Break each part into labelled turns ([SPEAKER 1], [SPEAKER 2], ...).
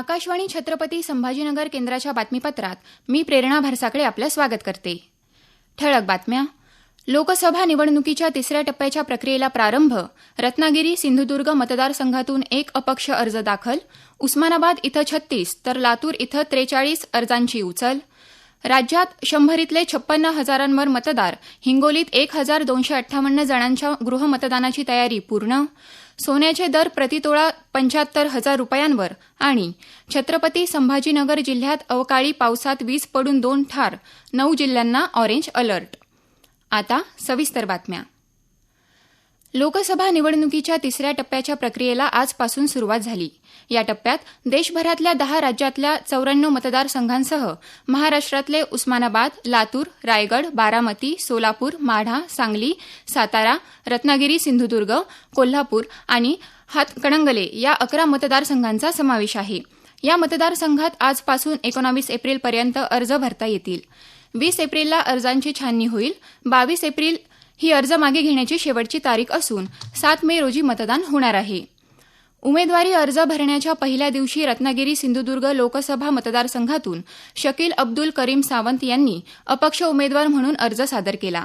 [SPEAKER 1] आकाशवाणी छत्रपती संभाजीनगर केंद्राच्या बातमीपत्रात मी प्रेरणा भरसाकडे आपलं स्वागत करते. ठळक बातम्या. लोकसभा निवडणुकीच्या तिसऱ्या टप्प्याच्या प्रक्रियेला प्रारंभ. रत्नागिरी सिंधुदुर्ग मतदारसंघातून एक अपक्ष अर्ज दाखल. उस्मानाबाद इथं छत्तीस तर लातूर इथं त्रेचाळीस अर्जांची उचल. राज्यात शंभरीतले छप्पन्न हजारांवर मतदार हिंगोलीत एक हजार दोनशे अठ्ठावन्न जणांच्या गृहमतदानाची तयारी पूर्ण सोन्याचे दर प्रतितोळा पंच्याहत्तर हजार रुपयांवर आणि छत्रपती संभाजीनगर जिल्ह्यात अवकाळी पावसात वीज पडून दोन ठार नऊ जिल्ह्यांना ऑरेंज अलर्ट. आता सविस्तर बातम्या. लोकसभा निवडणुकीच्या तिसऱ्या टप्प्याच्या प्रक्रियेला आजपासून सुरुवात झाली. या टप्प्यात देशभरातल्या दहा राज्यातल्या चौऱ्याण्णव मतदारसंघांसह महाराष्ट्रातले उस्मानाबाद लातूर रायगड बारामती सोलापूर माढा सांगली सातारा रत्नागिरी सिंधुदुर्ग कोल्हापूर आणि हातकणंगले या अकरा मतदारसंघांचा समावेश आहे. या मतदारसंघात आजपासून एकोणावीस एप्रिलपर्यंत अर्ज भरता येतील. वीस एप्रिलला अर्जांची छाननी होईल. बावीस एप्रिल ही अर्ज मागे घेण्याची शेवटची तारीख असून सात मे रोजी मतदान होणार आहे. उमेदवारी अर्ज भरण्याच्या पहिल्या दिवशी रत्नागिरी सिंधुदुर्ग लोकसभा मतदारसंघातून शकील अब्दुल करीम सावंत यांनी अपक्ष उमेदवार म्हणून अर्ज सादर केला.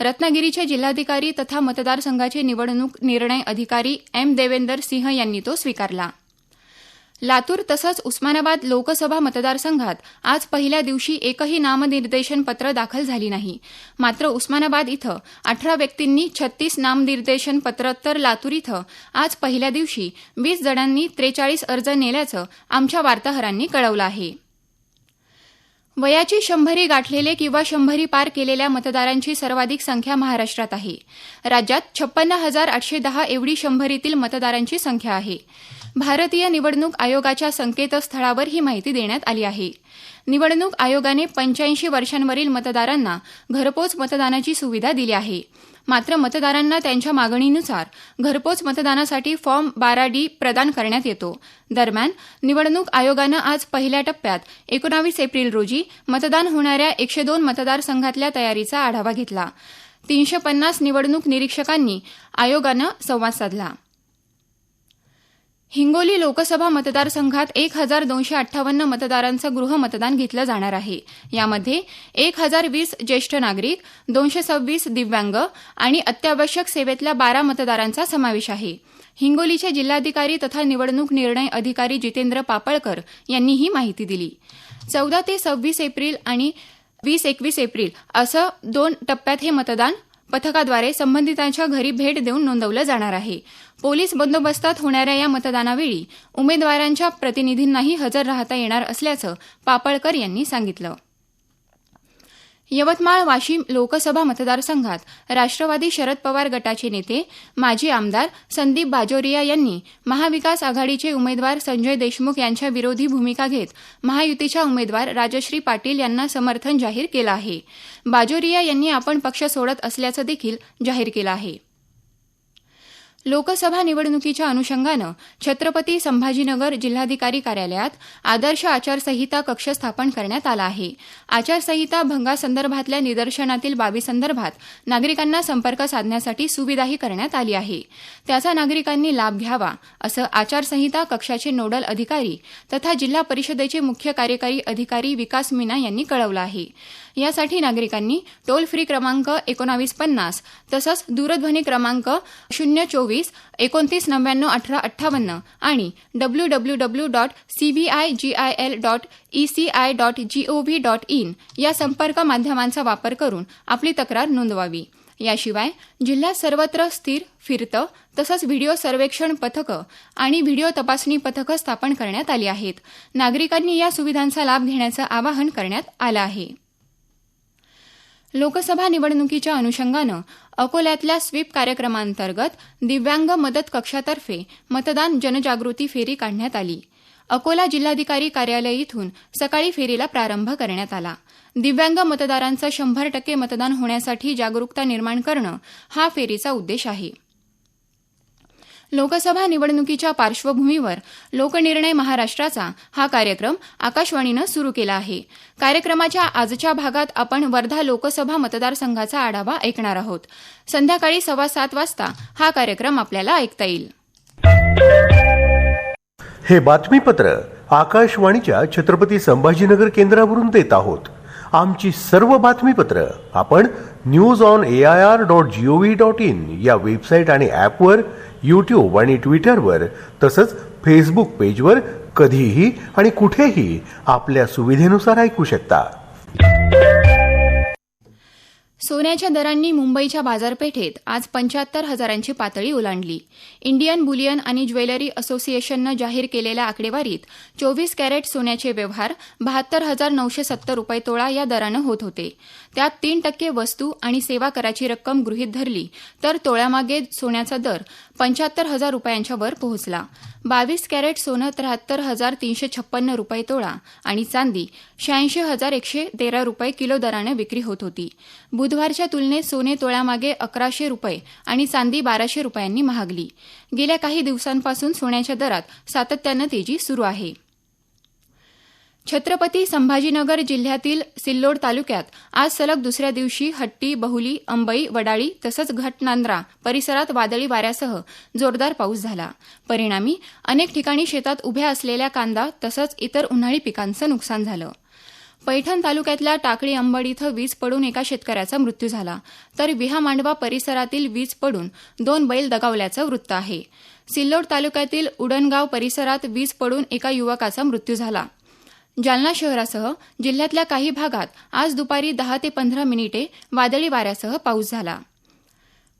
[SPEAKER 1] रत्नागिरीचे जिल्हाधिकारी तथा मतदारसंघाचे निवडणूक निर्णय अधिकारी एम देवेंदर सिंह यांनी तो स्वीकारला. लातूर तसंच उस्मानाबाद लोकसभा मतदारसंघात आज पहिल्या दिवशी एकही नामनिर्देशन पत्र दाखल झाली नाही. मात्र उस्मानाबाद इथं अठरा व्यक्तींनी छत्तीस नामनिर्देशन पत्र तर लातूर इथं आज पहिल्या दिवशी वीस जणांनी त्रेचाळीस अर्ज नेल्याचं आमच्या वार्ताहरांनी कळवलं आहे. वयाची शंभरी गाठलेले किंवा शंभरी पार केलेल्या मतदारांची सर्वाधिक संख्या महाराष्ट्रात आहे. राज्यात छप्पन्न हजार आठशे दहा एवढी शंभरीतील मतदारांची संख्या आहे. भारतीय निवडणूक आयोगाच्या संकेतस्थळावर ही माहिती देण्यात आली आहे. निवडणूक आयोगाने पंच्याऐंशी वर्षांवरील मतदारांना घरपोच मतदानाची सुविधा दिली आहे. मात्र मतदारांना त्यांच्या मागणीनुसार घरपोच मतदानासाठी फॉर्म बारा डी प्रदान करण्यात येतो. दरम्यान निवडणूक आयोगानं आज पहिल्या टप्प्यात एकोणावीस एप्रिल रोजी मतदान होणाऱ्या एकशे दोन मतदारसंघातल्या तयारीचा आढावा घेतला. तीनशे पन्नास निवडणूक निरीक्षकांनी आयोगानं संवाद साधला. हिंगोली लोकसभा मतदारसंघात एक हजार दोनशे अठ्ठावन्न मतदारांचं गृहमतदान घेतलं जाणार आहे. यामध्ये एक हजार वीस ज्येष्ठ नागरिक दोनशे सव्वीस दिव्यांग आणि अत्यावश्यक सेवेतल्या बारा मतदारांचा समावेश आहे. हिंगोलीचे जिल्हाधिकारी तथा निवडणूक निर्णय अधिकारी जितेंद्र पापळकर यांनी ही माहिती दिली. चौदा ते सव्वीस एप्रिल आणि वीस एकवीस एप्रिल असं दोन टप्प्यात हे मतदान पथकाद्वारे संबंधितांच्या घरी भेट देऊन नोंदवलं जाणार आहे. पोलीस बंदोबस्तात होणाऱ्या या मतदानावेळी उमेदवारांच्या प्रतिनिधींनाही हजर राहता येणार असल्याचं पापळकर यांनी सांगितलं. यवतमाळ वाशिम लोकसभा मतदारसंघात राष्ट्रवादी शरद पवार गटाचे नेते माजी आमदार संदीप बाजोरिया यांनी महाविकास आघाडीचे उमेदवार संजय देशमुख यांच्या विरोधी भूमिका घेत महायुतीच्या उमेदवार राजश्री पाटील यांना समर्थन जाहीर केलं आहे. बाजोरिया यांनी आपण पक्ष सोडत असल्याचं देखील जाहीर केलं आहे. लोकसभा निवडणुकीच्या अनुषंगानं छत्रपती संभाजीनगर जिल्हाधिकारी कार्यालयात आदर्श आचारसंहिता कक्ष स्थापन करण्यात आला आहे. आचारसंहिता भंगासंदर्भातल्या निदर्शनातील बाबीसंदर्भात नागरिकांना संपर्क साधण्यासाठी सुविधाही करण्यात आली आहे. त्याचा नागरिकांनी लाभ घ्यावा असं आचारसंहिता कक्षाचे नोडल अधिकारी तथा जिल्हा परिषदेचे मुख्य कार्यकारी अधिकारी विकास मीना यांनी कळवलं आहे. यासाठी नागरिकांनी टोल फ्री क्रमांक एकोणावीस पन्नास तसंच दूरध्वनी क्रमांक शून्य चोवीस एकोणतीस नव्याण्णव अठरा अठ्ठावन्न आणि W W W dot CBI GIL dot ECI dot GOV dot in या संपर्क माध्यमांचा वापर करून आपली तक्रार नोंदवावी. याशिवाय जिल्ह्यात सर्वत्र स्थिर फिरतं तसंच व्हिडिओ सर्वेक्षण पथकं आणि व्हिडिओ तपासणी पथकं स्थापन करण्यात आली आहेत. नागरिकांनी या सुविधांचा लाभ घेण्याचं आवाहन करण्यात आलं आहे. लोकसभा निवडणुकीच्या अनुषंगानं अकोल्यातल्या स्वीप कार्यक्रमांतर्गत दिव्यांग मदत कक्षातर्फे मतदान जनजागृती फेरी काढण्यात आली. अकोला जिल्हाधिकारी कार्यालय इथून सकाळी फेरीला प्रारंभ करण्यात आला. दिव्यांग मतदारांचं शंभर टक्के मतदान होण्यासाठी जागरूकता निर्माण करणं हा फेरीचा उद्देश आहे. लोकसभा निवडणुकीच्या पार्श्वभूमीवर लोकनिर्णय महाराष्ट्राचा हा कार्यक्रम आकाशवाणीनं सुरू केला आहे. कार्यक्रमाच्या आजच्या भागात आपण वर्धा लोकसभा मतदारसंघाचा आढावा ऐकणार आहोत. संध्याकाळी सव्वा सात वाजता हा कार्यक्रम आपल्याला ऐकता येईल.
[SPEAKER 2] हे बातमीपत्र आकाशवाणीच्या छत्रपती संभाजीनगर केंद्रावरून देत आहोत. आमची सर्व बातमीपत्र आपण news on A I R dot G O V dot in या वेबसाईट आणि ॲपवर यूट्यूब आणि ट्विटरवर तसंच फेसबुक पेजवर कधीही आणि कुठेही आपल्या सुविधेनुसार ऐकू शकता.
[SPEAKER 1] सोन्याच्या दरांनी मुंबईच्या बाजारपेठेत आज पंच्याहत्तर हजारांची पातळी ओलांडली. इंडियन बुलियन आणि ज्वेलरी असोसिएशननं जाहीर केलेल्या आकडेवारीत चोवीस कॅरेट सोन्याचे व्यवहार बहात्तर हजार नऊशे सत्तर रुपये तोळा या दरानं होत होते. त्यात तीन टक्के वस्तू आणि सेवा कराची रक्कम गृहीत धरली तर तोळ्यामागे सोन्याचा दर पंच्याहत्तर हजार रुपयांच्या वर पोहोचला. बावीस कॅरेट सोनं त्र्याहत्तर हजार तीनशे छप्पन्न रुपये तोळा आणि चांदी शहाऐंशी हजार एकशे तेरा रुपये किलो दराने विक्री होत होती. बुधवारच्या तुलनेत सोने तोळ्यामागे अकराशे रुपये आणि चांदी बाराशे रुपयांनी महागली. गेल्या काही दिवसांपासून सोन्याच्या दरात सातत्यानं तेजी सुरू आहे. छत्रपती संभाजीनगर जिल्ह्यातील सिल्लोड तालुक्यात आज सलग दुसऱ्या दिवशी हट्टी बहुली अंबई वडाळी तसंच घटनांद्रा परिसरात वादळी वाऱ्यासह जोरदार पाऊस झाला. परिणामी अनेक ठिकाणी शेतात उभ्या असलेल्या कांदा तसंच इतर उन्हाळी पिकांचं नुकसान झालं. पैठण तालुक्यातल्या टाकळी अंबड इथं वीज पडून एका शेतकऱ्याचा मृत्यू झाला. तर विहामांडवा परिसरातील वीज पडून दोन बैल दगावल्याचं वृत्त आहे. सिल्लोड तालुक्यातील उडणगाव परिसरात वीज पडून एका युवकाचा मृत्यू झाला. जालना शहरासह जिल्ह्यातल्या काही भागात आज दुपारी दहा ते पंधरा मिनिटे वादळी वाऱ्यासह पाऊस झाला.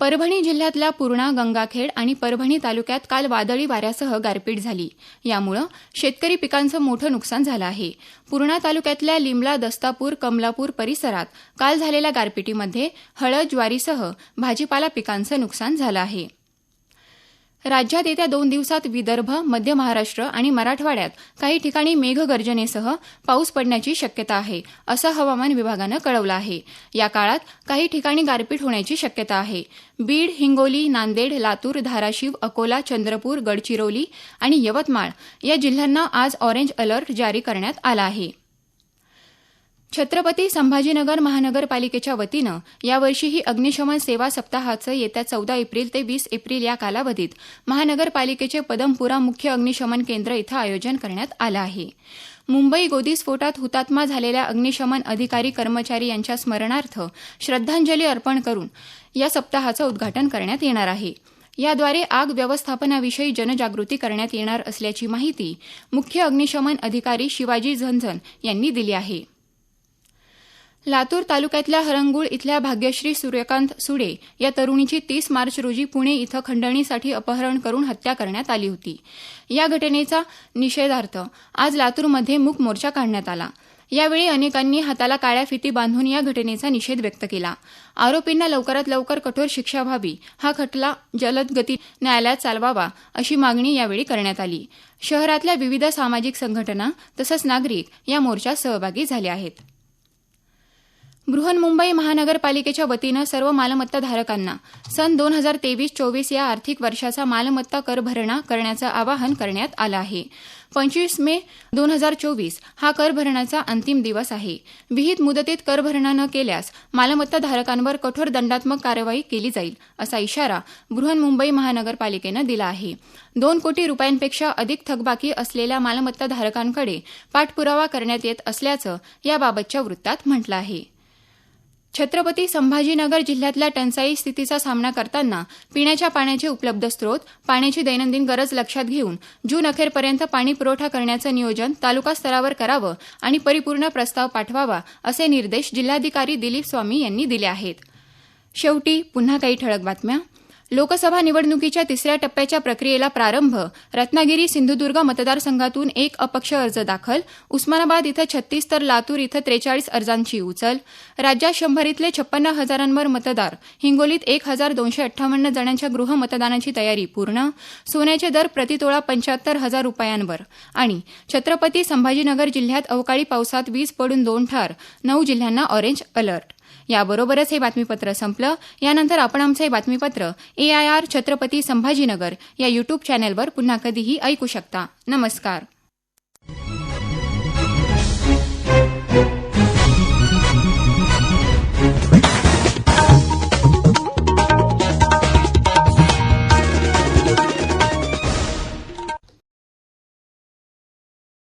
[SPEAKER 1] परभणी जिल्ह्यातल्या पूर्णा गंगाखेड आणि परभणी तालुक्यात काल वादळी वाऱ्यासह गारपीट झाली. यामुळं शेतकरी पिकांचं मोठं नुकसान झालं आहे. पूर्णा तालुक्यातल्या लिमला दस्तापूर कमलापूर परिसरात काल झालेल्या गारपिटीमध्ये हळद ज्वारीसह भाजीपाला पिकांचं नुकसान झालं आहे. राज्यात येत्या दोन दिवसात विदर्भ मध्य महाराष्ट्र आणि मराठवाड्यात काही ठिकाणी मेघगर्जनेसह पाऊस पडण्याची शक्यता आहे असं हवामान विभागानं कळवलं आहे. या काळात काही ठिकाणी गारपीट होण्याची शक्यता आहे. बीड हिंगोली नांदेड लातूर धाराशिव अकोला चंद्रपूर गडचिरोली आणि यवतमाळ या जिल्ह्यांना आज ऑरेंज अलर्ट जारी करण्यात आला आहे. छत्रपती संभाजीनगर महानगरपालिकेच्या वतीनं यावर्षीही अग्निशमन सेवा सप्ताहाचं येत्या चौदा एप्रिल ते वीस एप्रिल या कालावधीत महानगरपालिकेचे पदमपुरा मुख्य अग्निशमन केंद्र इथं आयोजन करण्यात आलं आहे. मुंबई गोदी स्फोटात हुतात्मा झालेल्या अग्निशमन अधिकारी कर्मचारी यांच्या स्मरणार्थ श्रद्धांजली अर्पण करून या सप्ताहाचं उद्घाटन करण्यात येणार आहे. याद्वारे आग व्यवस्थापनाविषयी जनजागृती करण्यात येणार असल्याची माहिती मुख्य अग्निशमन अधिकारी शिवाजी झंझन यांनी दिली आहे. लातूर तालुक्यातल्या हरंगुळ इथल्या भाग्यश्री सूर्यकांत सुडे या तरुणीची तीस मार्च रोजी पुणे इथं खंडणीसाठी अपहरण करून हत्या करण्यात आली होती. या घटनेचा निषेधार्थ आज लातूरमध्ये मूक मोर्चा काढण्यात आला. यावेळी अनेकांनी हाताला काळ्या फिती बांधून या घटनेचा निषेध व्यक्त केला. आरोपींना लवकरात लवकर कठोर शिक्षा व्हावी हा खटला जलद गती न्यायालयात चालवावा अशी मागणी यावेळी करण्यात आली. शहरातल्या विविध सामाजिक संघटना तसंच नागरिक या मोर्चात सहभागी झाले आहेत. बृहन्मुंबई महानगरपालिकेच्या वतीनं सर्व मालमत्ताधारकांना सन दोन हजार तेवीस चोवीस या आर्थिक वर्षाचा मालमत्ता कर भरणा करण्याचं आवाहन करण्यात आलं आहे. पंचवीस मे दोन हजार चोवीस हा कर भरण्याचा अंतिम दिवस आहे. विहित मुदतीत कर भरणा न केल्यास मालमत्ताधारकांवर कठोर दंडात्मक कारवाई केली जाईल असा इशारा बृहन्मुंबई महानगरपालिकेनं दिला आहे. दोन कोटी रुपयांपेक्षा अधिक थकबाकी असलेल्या मालमत्ताधारकांकडे पाठपुरावा करण्यात येत असल्याचं याबाबतच्या वृत्तात म्हटलं आहे. छत्रपती संभाजीनगर जिल्ह्यातल्या टंचाई स्थितीचा सामना करताना पिण्याच्या पाण्याचे उपलब्ध स्रोत पाण्याची दैनंदिन गरज लक्षात घेऊन जून अखेरपर्यंत पाणी पुरवठा करण्याचं नियोजन तालुका स्तरावर करावं आणि परिपूर्ण प्रस्ताव पाठवावा असे निर्देश जिल्हाधिकारी दिलीप स्वामी यांनी दिले आहेत. शेवटी पुन्हा काही ठळक बातम्या. लोकसभा निवडणुकीच्या तिसऱ्या टप्प्याच्या प्रक्रियेला प्रारंभ रत्नागिरी सिंधुदुर्ग मतदारसंघातून एक अपक्ष अर्ज दाखल उस्मानाबाद इथं छत्तीस तर लातूर इथं त्रेचाळीस अर्जांची उचल राज्यात शंभरीतले छप्पन्न हजारांवर मतदार हिंगोलीत एक हजार दोनशे अठ्ठावन्न जणांच्या गृहमतदानाची तयारी पूर्ण सोन्याचे दर प्रतितोळा पंच्याहत्तर हजार रुपयांवर आणि छत्रपती संभाजीनगर जिल्ह्यात अवकाळी पावसात वीज पडून दोन ठार नऊ जिल्ह्यांना ऑरेंज अलर्ट. याबरोबरच हे बातमीपत्र संपलं. यानंतर आपण आमचं हे बातमीपत्र A I R Chhatrapati Sambhajinagar या युट्यूब चॅनेलवर पुन्हा कधीही ऐकू शकता. नमस्कार.